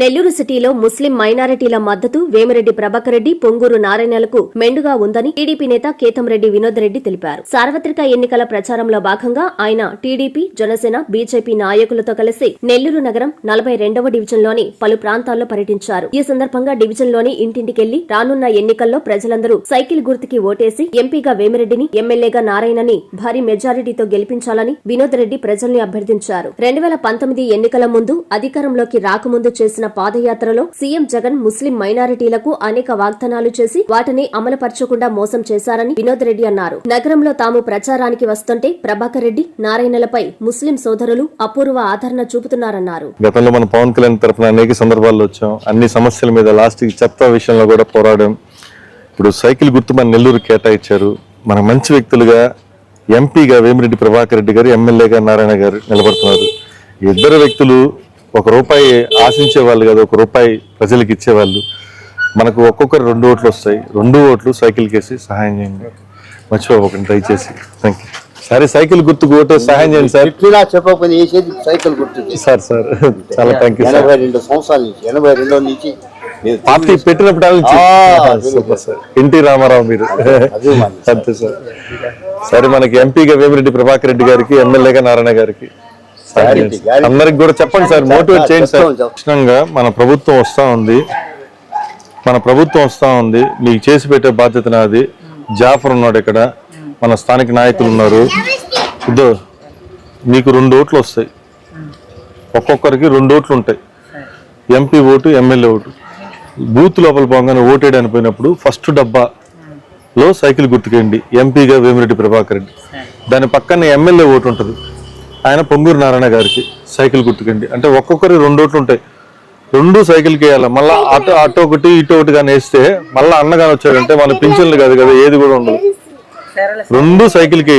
నెల్లూరు సిటీలో ముస్లిం మైనారిటీల మద్దతు వేమిరెడ్డి ప్రభాకర్ రెడ్డి పొంగూరు నారాయణలకు మెండుగా ఉందని టీడీపీ నేత కేతంరెడ్డి వినోద్ రెడ్డి తెలిపారు. సార్వత్రిక ఎన్నికల ప్రచారంలో భాగంగా ఆయన టీడీపీ జనసేన బీజేపీ నాయకులతో కలిసి నెల్లూరు నగరం నలభై రెండవ డివిజన్లోని పలు ప్రాంతాల్లో పర్యటించారు. ఈ సందర్భంగా డివిజన్లోని ఇంటింటికెళ్ళి రానున్న ఎన్నికల్లో ప్రజలందరూ సైకిల్ గుర్తుకి ఓటేసి ఎంపీగా వేమిరెడ్డిని ఎమ్మెల్యేగా నారాయణని భారీ మెజారిటీతో గెలిపించాలని వినోద్ రెడ్డి ప్రజల్ని అభ్యర్థించారు. రెండు వేల పంతొమ్మిది ఎన్నికల ముందు అధికారంలోకి రాకముందు చేసిన పాదయాత్రలో సీఎం జగన్ ముస్లిం మైనారిటీలకు అనేక వాగ్దానాలు చేసి వాటిని అమలుపరచకుండా మోసం చేశారని వినోద్ రెడ్డి అన్నారు. నగరంలో తాము ప్రచారానికి వస్తుంటే ప్రభాకర్ రెడ్డి నారాయణలపై ముస్లిం సోదరులు అపూర్వ ఆదరణ చూపుతున్నారన్నారు. గతంలో మన పవన్ కళ్యాణ్ తరఫున అనేక సందర్భాల్లో వచ్చాం. అన్ని సమస్యల మీద లాస్ట్ చెత్త విషయంలో కూడా పోరాడాం. ఇప్పుడు సైకిల్ గుర్తు మన నెల్లూరు కేటాయించారు. మన మంచి వ్యక్తులుగా ఎంపీగా వేమిరెడ్డి ప్రభాకర్ రెడ్డి గారు ఎమ్మెల్యేగా నారాయణ గారు నిలబడుతున్నారు. ఇద్దరు వ్యక్తులు ఒక రూపాయి ఆశించే వాళ్ళు కాదు ఒక రూపాయి ప్రజలకు ఇచ్చేవాళ్ళు. మనకు ఒక్కొక్కరు రెండు ఓట్లు వస్తాయి. రెండు ఓట్లు సైకిల్ కేసి సహాయం చేయండి. మర్చిపోకండి దయచేసి థ్యాంక్ యూ సరే సైకిల్ గుర్తుకు ఓటే సహాయం చేయండి సార్. ఇట్లా చెప్పకపోతే వేసేది సైకిల్ గుర్తుంది సార్ సార్. చాలా థ్యాంక్ యూ ఎనభై రెండు సంవత్సరాల నుంచి ఎనభై రెండో నుంచి పార్టీ పెట్టినప్పుడు సూపర్ సార్. ఎన్టీ రామారావు మీరు. అంతే సార్. సరే మనకి ఎంపీగా వేమిరెడ్డి ప్రభాకర్ రెడ్డి గారికి ఎమ్మెల్యేగా నారాయణ గారికి. అందరికి కూడా చెప్పండి సార్ మోటివేట్ చేయండి సార్. ఖచ్చితంగా మన ప్రభుత్వం వస్తా ఉంది. మన ప్రభుత్వం వస్తా ఉంది. మీకు చేసి పెట్టే బాధ్యత నాది. జాఫర్ ఉన్నాడు ఇక్కడ. మన స్థానిక నాయకులు ఉన్నారు. ఇదో మీకు రెండు ఓట్లు వస్తాయి. ఒక్కొక్కరికి రెండు ఓట్లు ఉంటాయి. MP vote MLA vote. Booth లోపల పోగానే ఓటేయడానికి పోయినప్పుడు ఫస్ట్ డబ్బాలో సైకిల్ గుర్తుకేయండి. ఎంపీగా వేమిరెడ్డి ప్రభాకర్ రెడ్డి. దాని పక్కన ఎమ్మెల్యే ఓటు ఉంటుంది. ఆయన పొంగూరు నారాయణ గారికి సైకిల్ గుర్తుకండి. అంటే ఒక్కొక్కరి రెండు ఓట్లు ఉంటాయి. రెండు సైకిల్కి వేయాలి మళ్ళీ అటు అటు ఒకటి ఇటు ఒకటి కానీ వేస్తే మళ్ళీ అన్నగాని వచ్చాడంటే మన పింఛన్లు కాదు కదా ఏది కూడా ఉండదు. రెండు సైకిల్కి?